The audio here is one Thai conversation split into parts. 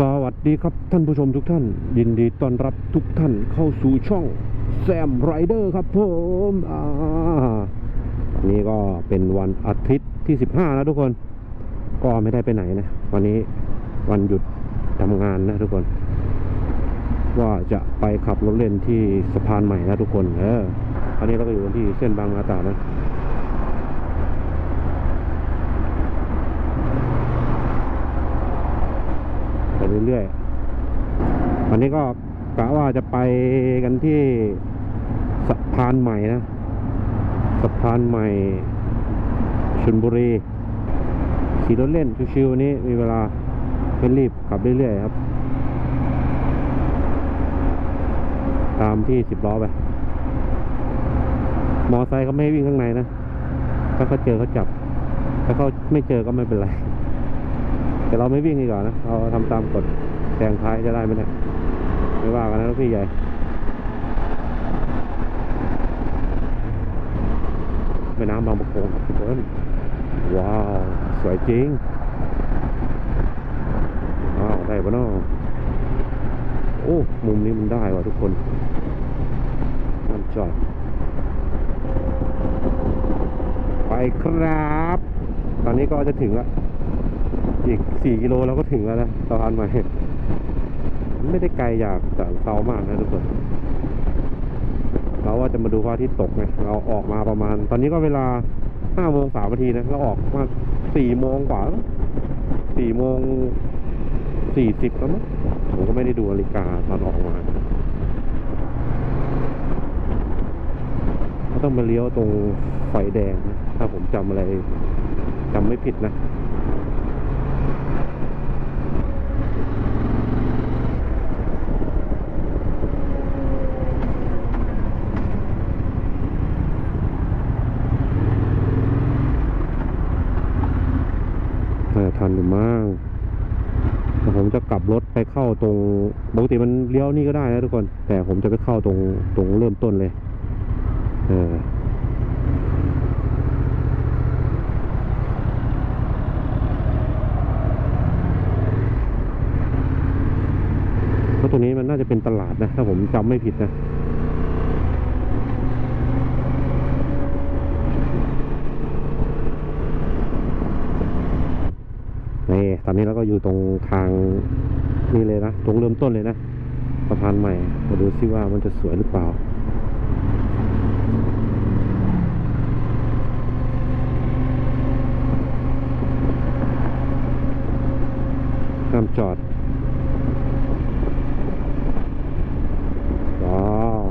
สวัสดีครับท่านผู้ชมทุกท่าน ยินดีต้อนรับทุกท่านเข้าสู่ช่องแซมไรเดอร์ครับผมอ่านี้ก็เป็นวันอาทิตย์ที่ 15 นะทุกคน ก็ไม่ได้ไปไหนนะ วันนี้วันหยุดทำงานนะทุกคน ว่าจะไปขับรถเล่นที่สะพานใหม่นะทุกคน เออตอนนี้เราก็อยู่กันที่เส้นบางนาตราดนะ เรื่อยๆ วันนี้ก็กะว่าจะไปกันที่สะพานใหม่นะ สะพานใหม่ชลบุรีขี่รถเล่นชิวๆวันนี้มีเวลาไม่รีบขับเรื่อยๆครับ ตามที่สิบล้อไปมอไซค์เขาไม่ให้วิ่งข้างในนะ ถ้าเขาเจอเขาจับ ถ้าเขาไม่เจอก็ไม่เป็นไร แต่เราไม่วิ่งดีกว่านะเราทำตามกฎแซงท้ายจะได้ไหมเนี่ยไม่ว่ากันนะลูกพี่ใหญ่แม่น้ำบางประกงครับทุกคนว้าว สวยจริงว้าวได้ปะเนาะโอ้ มุมนี้มันได้ว่ะทุกคนมันจอด ไปครับ ตอนนี้ก็จะถึงแล้ว อีกสี่กิโลเราก็ถึงแล้วนะสะพานใหม่ไม่ได้ไกลจากจากเซามากนะทุกคนเราว่าจะมาดูพระอาทิตย์ตกไงเราออกมาประมาณ ตอนนี้ก็เวลาห้าโมงสามนาทีนะเราออกมาสี่โมงกว่าสี่โมงสี่สิบแล้วมั้งผมก็ไม่ได้ดูนาฬิกาตอนออกมาก็ต้องมาเลี้ยวตรงไฟแดงนะถ้าผมจำอะไรจำไม่ผิดนะ น่าจะทันอยู่มั้งแต่ผมจะกลับรถไปเข้าตรงปกติมันเลี้ ยวนี่ก็ได้นะทุกคน แต่ผมจะไปเข้าตรงตรงเริ่มต้นเลย เออเพราะตรงนี้มันน่าจะเป็นตลาดนะ ถ้าผมจำไม่ผิดนะ นี่ ตอนนี้เราก็อยู่ตรงทางนี่เลยนะ ตรงเริ่มต้นเลยนะะพานใหม่ มาดูซิว่ามันจะสวยหรือเปล่า ห้ามจอด ว้าว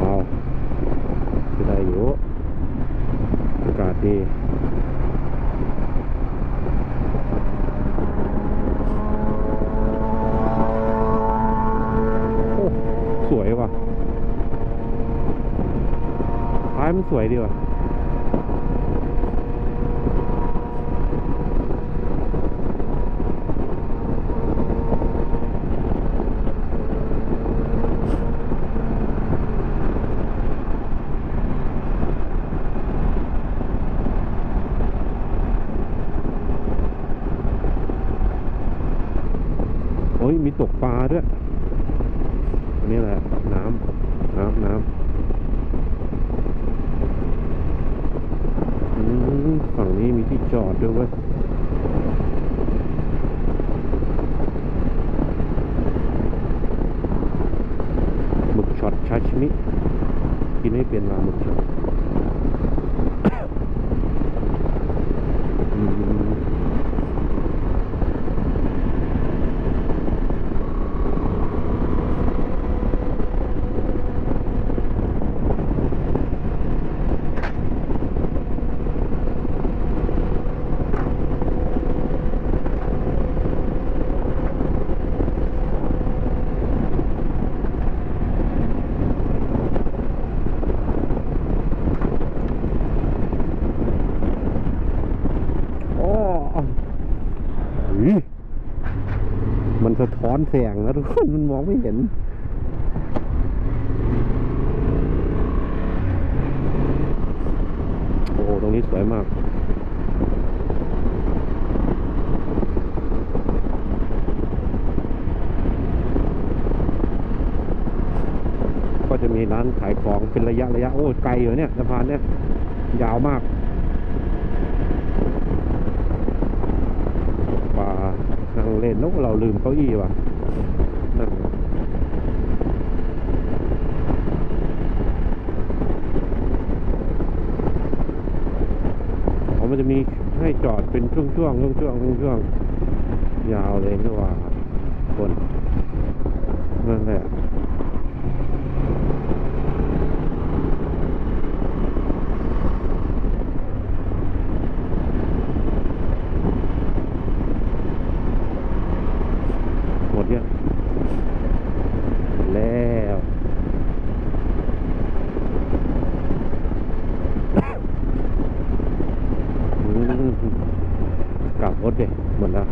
ว้าวจะได้อยู่อากาศดี โอ้สวยว่ะท้าย มันสวยดีว่ะโอ้ยมีตกปลาด้วยอันนี้แหละ น้ำ น้ำ น้ำอืม ฝั่งนี้มีที่จอดด้วยเว้ยหมึกช็อตชาชิมิ กินให้เป็นมาหมึกช็อตอืม อุ๊ยมันสะท้ อนแสงนะทุกคนมันมองไม่เห็นโอ้โหตรงนี้สวยมากก็จะมีร้านขายของเป็นระยะระยะโอ้ไกลอยู่เนี่ยสะพานเนี่ยยาวมากป่า นนนกเราลืมเก้าอี้ว่ะเขามันจะมีให้จอดเป็นช่วงๆช่วงช่วงช่วงวงๆยาวเลยนี่ว่าคนนั่นแหละ หมดยังแล้ว อืมกลับรถเด็หมดแล้ว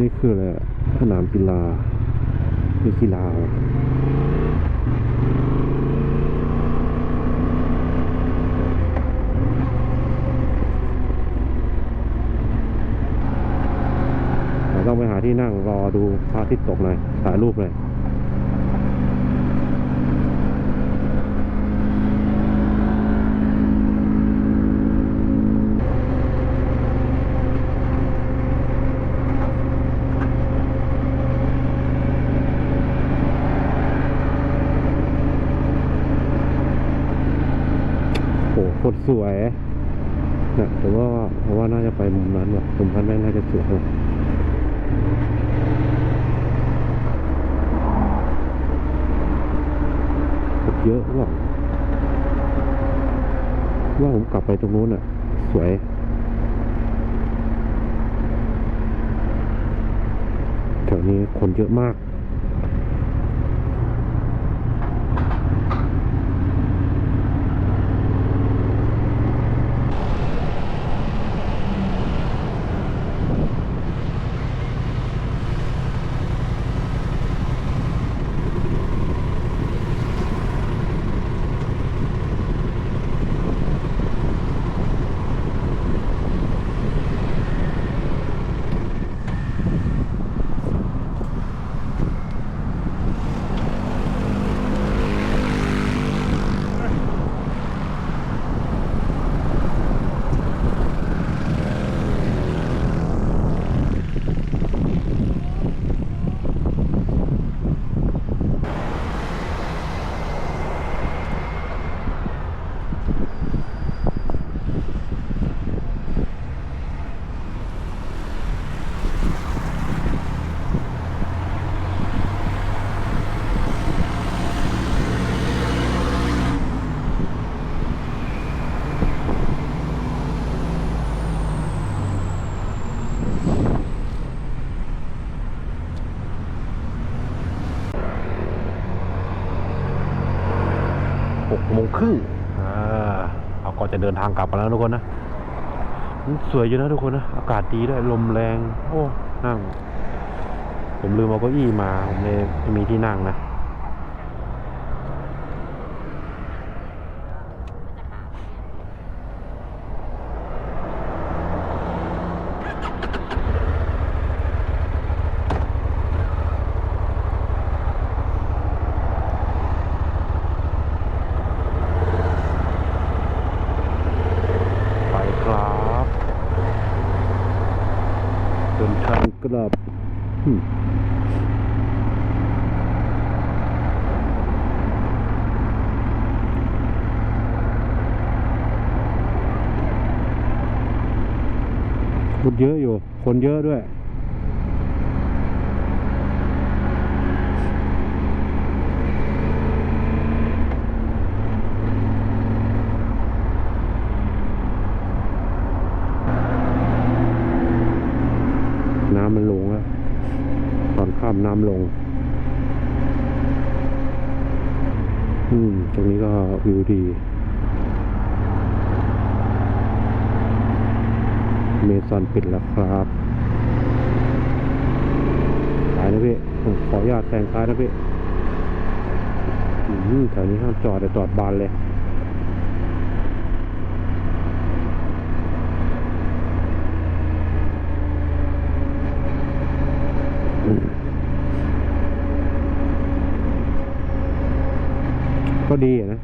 นี่คืออะไรอะสนามกีฬา มีกีฬาวต้องไปหาที่นั่งรอดูพระอาทิตย์ตกหน่อยถ่ายรูปเลย โอ้โหโคตร สวยนะแต่ว่าเพราะว่าน่าจะไปมุมนั้นว่ะมุมนั้นแม่น่าจะสวยว่ะคนเยอะว่ะว่าผมกลับไปตรงนู้นอะ สวยแถวนี้คนเยอะมาก หกโมงครึ่งอ่า เดินทางกลับกันแล้วทุกคนนะสวยอยู่นะทุกคนนะอากาศดีด้วยลมแรง โอ้นั่ง ผมลืมเอาเก้าอี้มา ผมเลยไม่มีที่นั่งนะ อะด้วย น้ำมันลงแล้ว ตอนข้ามน้ำลง อืม ตรงนี้ก็วิวดีเมซอนปิดแล้วครับ นะพี่ผมขออนุญาตแซงซ้ายนะพี่อืมแถวนี้ห้ามจอดแต่จอดบานเลย ก็ดีอะนะ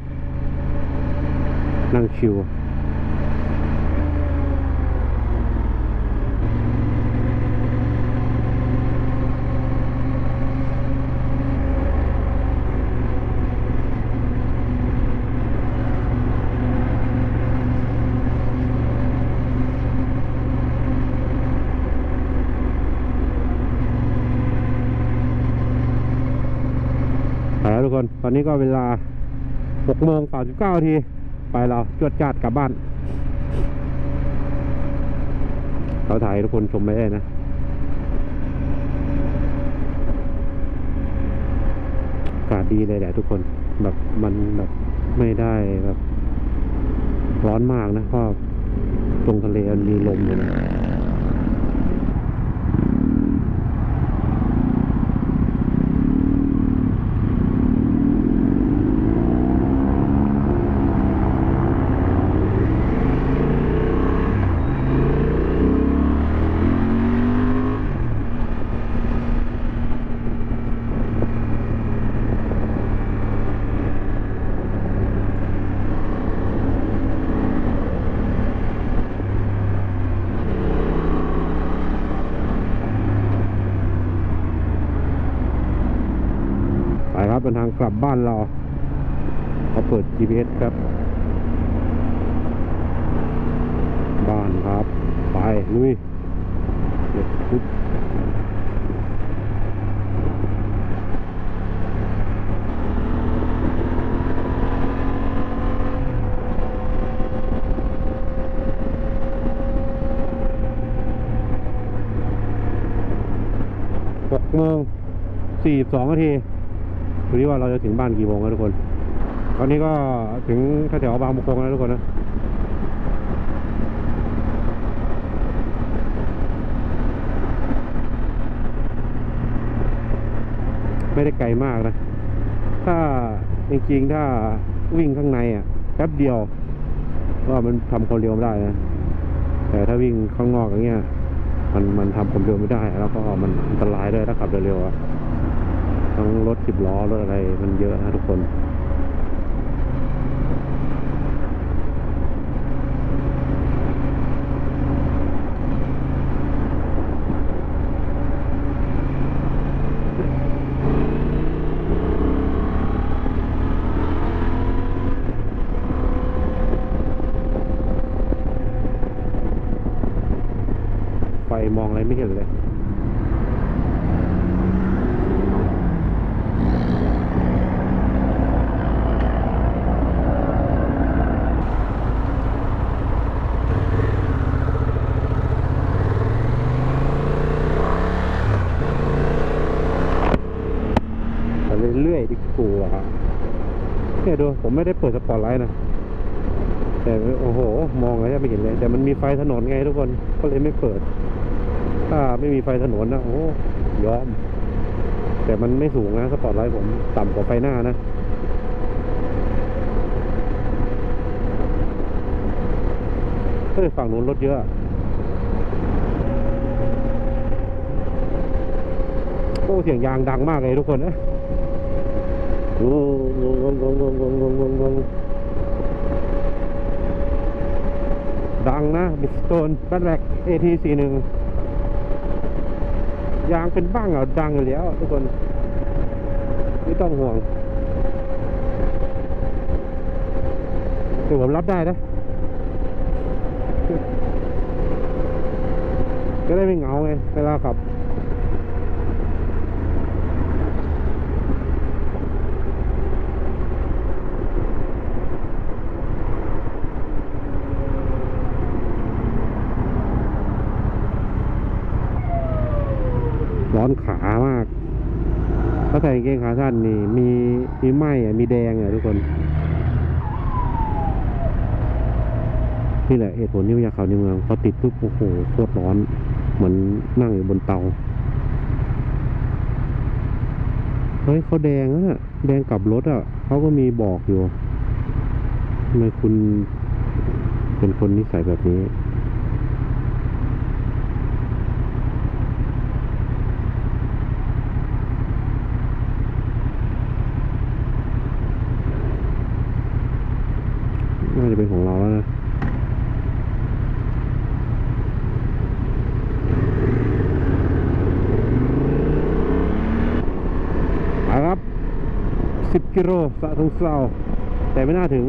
นั่งชิว ไปแล้วทุ กคน ตอนนี้ก็เวลา6โมง39นาที ไปเราจวดจาดกลับบ้าน เราถ่ายทุกคนชมไปได้นะอากาศดีเลยแหละทุกคน แบบมันแบบไม่ได้แบบ ร้อนมากนะเพราะตรงทะเลมันมีลมอยู่นะ ไปครับเป็นทาง กลับบ้านเราเขาเปิด GPS ครับ บ้านครับ ไปลุยเด็ดปุ๊บหกโมงสี่สองนาที ดูดิว่าเราจะถึงบ้านกี่โมงนะทุกคน ตอนนี้ก็ถึงแถวบางบุคงแล้วทุกคนนะไม่ได้ไกลมากนะ ถ้าจริงๆ ถ้าวิ่งข้างในอะแป๊บเดียวก็มันทำความเร็วไม่ได้นะ แต่ถ้าวิ่งข้างนอกอย่างเงี้ย มันมันทำความเร็วไม่ได้ แล้วก็มันอันตรายด้วยถ้าขับเร็วๆอะ ทั้งรถสิบล้อรถอะไรมันเยอะนะทุกคนไฟมองอะไรไม่เห็นเลย ไปเรื่อยๆดีกว่า เนี่ยดูผมไม่ได้เปิดสปอตไลท์นะแต่โอ้โห มองอะไรไม่เห็นเลย แต่มันมีไฟถนนไงทุกคนก็เลยไม่เปิด ถ้าไม่มีไฟถนนนะโอ้ยอม แต่มันไม่สูงนะสปอตไลท์ผมต่ำกว่าไฟหน้านะเฮ้ยฝั่งนู้นรถเยอะโอ้เสียงยางดังมากเลยทุกคนนะ ดังนะบิสโตนแบทแบ็กเอทีสี่หนึ่งยางเป็นบ้างเหรอดังอยู่แล้วทุกคน ไม่ต้องห่วงแต่ผมรับได้นะก็ได้ไม่เหงาไงเวลาขับ ร้อนขามาก เขาใส่กา งเกงขาสั้นนี่มีมีไหมอะมีแดงอะทุกคนนี่แหละเหตุผลที่ไม่อยาเขาในเมืองพอติดปุ๊บโอ้โหโคตรร้อน เหมือนนั่งอยู่บนเตาเฮ้ยเขาแดงแล้วน่ะแดงกลับรถอะเขาก็มีบอกอยู่ทำไมคุณเป็นคนนิสัยแบบนี้ น่าจะเป็นของเราแล้วนะครับ 10 กิโลสะทุงเศร้าแต่ไม่น่าถึง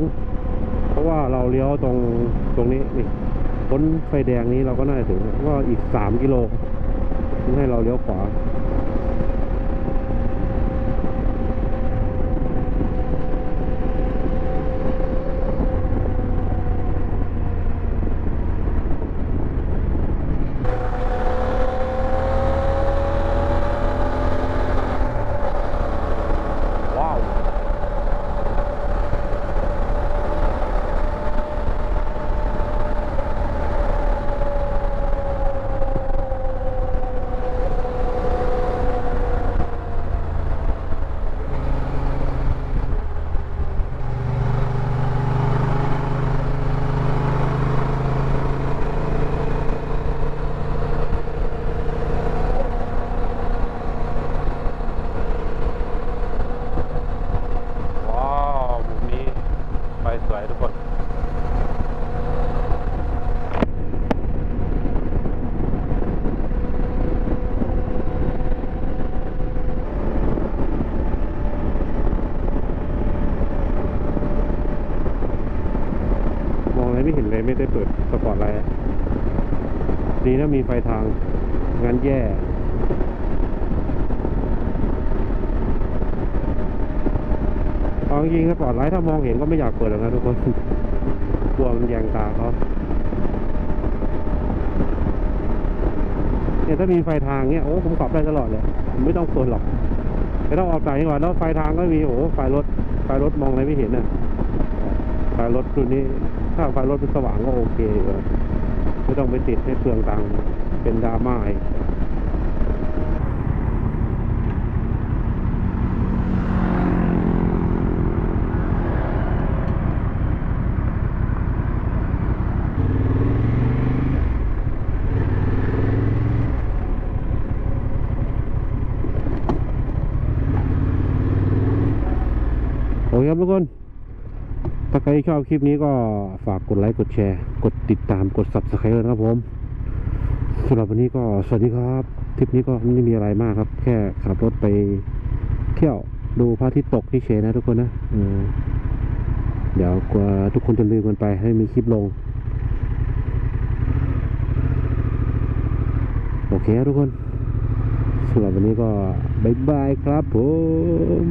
เพราะว่าเราเลี้ยวตรงตรงนี้นี่พ้นไฟแดงนี้เราก็น่าจะถึงก็อีก 3 กิโลให้เราเลี้ยวขวา ว้าว ว้าวมุมนี้ไฟสวยทุกคน มองอะไรไม่เห็นเลยไม่ได้เปิดสปอร์ตไลท์อะดีนะมีไฟทางงานแย่ จริงๆสปอร์ตไลท์ถ้ามองเห็นก็ไม่อยากเปิดหรอกนะทุกคนกลัวมันแยงตาเขาเนี่ยถ้ามีไฟทางเนี่ยโอ้ผมขับได้ตลอดเลยผมไม่ต้องเปิดหรอกไม่ต้องออกสายก่อนแล้วไฟทางก็มีโอ้ไฟรถไฟรถมองอะไรไม่เห็นน่ะไฟรถรุ่นนี้ถ้าไฟรถเป็นสว่างก็โอเคอยู่ไม่ต้องไปติดให้เปลืองตังค์เป็นดราม่าอีก เคครับทุกคน ถ้าใครชอบคลิปนี้ก็ฝากกดไลค์ กดแชร์ กดติดตาม กด subscribe เลยนะครับผมสำหรับวันนี้ก็สวัสดีครับ ทริปนี้ก็ไม่มีอะไรมากครับ แค่ขับรถไปเที่ยวดูพระอาทิตย์ตกที่เฉยนะทุกคนนะเดี๋ยวกลัวทุกคนจะลืมกันไปให้มีคลิปลง โอเคครับทุกคนสำหรับวันนี้ก็บายบายครับผม